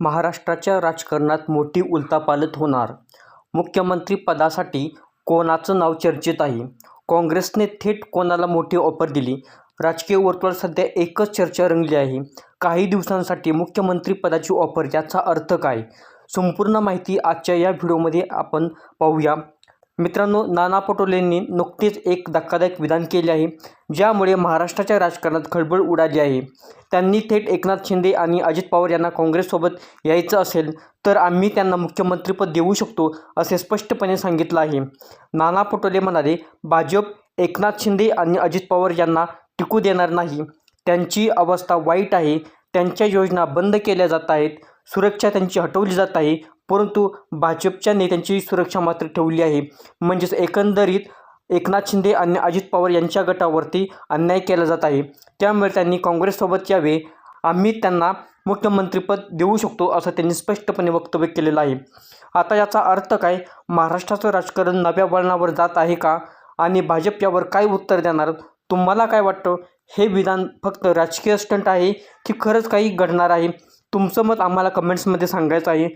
महाराष्ट्राच्या राजकारणात मोठी उलथापालथ होणार. मुख्यमंत्रीपदासाठी कोणाचं नाव चर्चेत आहे? काँग्रेसने थेट कोणाला मोठी ऑफर दिली? राजकीय वर्तुळात सध्या एकच चर्चा रंगली आहे. काही दिवसांसाठी मुख्यमंत्रीपदाची ऑफर याचा अर्थ काय? संपूर्ण माहिती आजच्या या व्हिडिओमध्ये आपण पाहूया. मित्रांनो नाना पटोलेंनी नुकतीच एक धक्कादायक विधान केले आहे ज्यामुळे महाराष्ट्राच्या राजकारणात खळबळ उडाली आहे. त्यांनी थेट एकनाथ शिंदे आणि अजित पवार यांना काँग्रेससोबत यायचं असेल तर आम्ही त्यांना मुख्यमंत्रीपद देऊ शकतो असे स्पष्टपणे सांगितलं आहे. नाना पटोले म्हणाले भाजप एकनाथ शिंदे आणि अजित पवार यांना टिकू देणार नाही. त्यांची अवस्था वाईट आहे. त्यांच्या योजना बंद केल्या जात आहेत. सुरक्षा त्यांची हटवली जात आहे. परंतु भाजपच्या नेत्यांची सुरक्षा मात्र ठेवली आहे. म्हणजेच एकंदरीत एकनाथ शिंदे आणि अजित पवार यांच्या गटावरती अन्याय केला जात आहे. त्यामुळे त्यांनी काँग्रेससोबत यावे. आम्ही त्यांना मुख्यमंत्रीपद देऊ शकतो असं त्यांनी स्पष्टपणे वक्तव्य केलेलं आहे. आता याचा अर्थ काय? महाराष्ट्राचं राजकारण नव्या वळणावर जात आहे का? आणि भाजप यावर काय उत्तर देणार? तुम्हाला काय वाटतं? हे विधान फक्त राजकीय स्टंट आहे की खरंच काही घडणार आहे? तुमचं मत आम्हाला कमेंट्समध्ये सांगायचं आहे.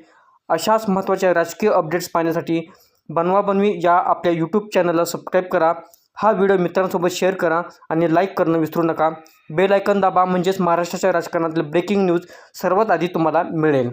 अशाच महत्त्वाच्या राजकीय अपडेट्स पाहण्यासाठी बनवा बनवी या आपल्या यूट्यूब चॅनलला सबस्क्राईब करा. हा व्हिडिओ मित्रांसोबत शेअर करा आणि लाईक करणं विसरू नका. बेल आयकन दाबा म्हणजेच महाराष्ट्राच्या राजकारणातलं ब्रेकिंग न्यूज सर्वात आधी तुम्हाला मिळेल.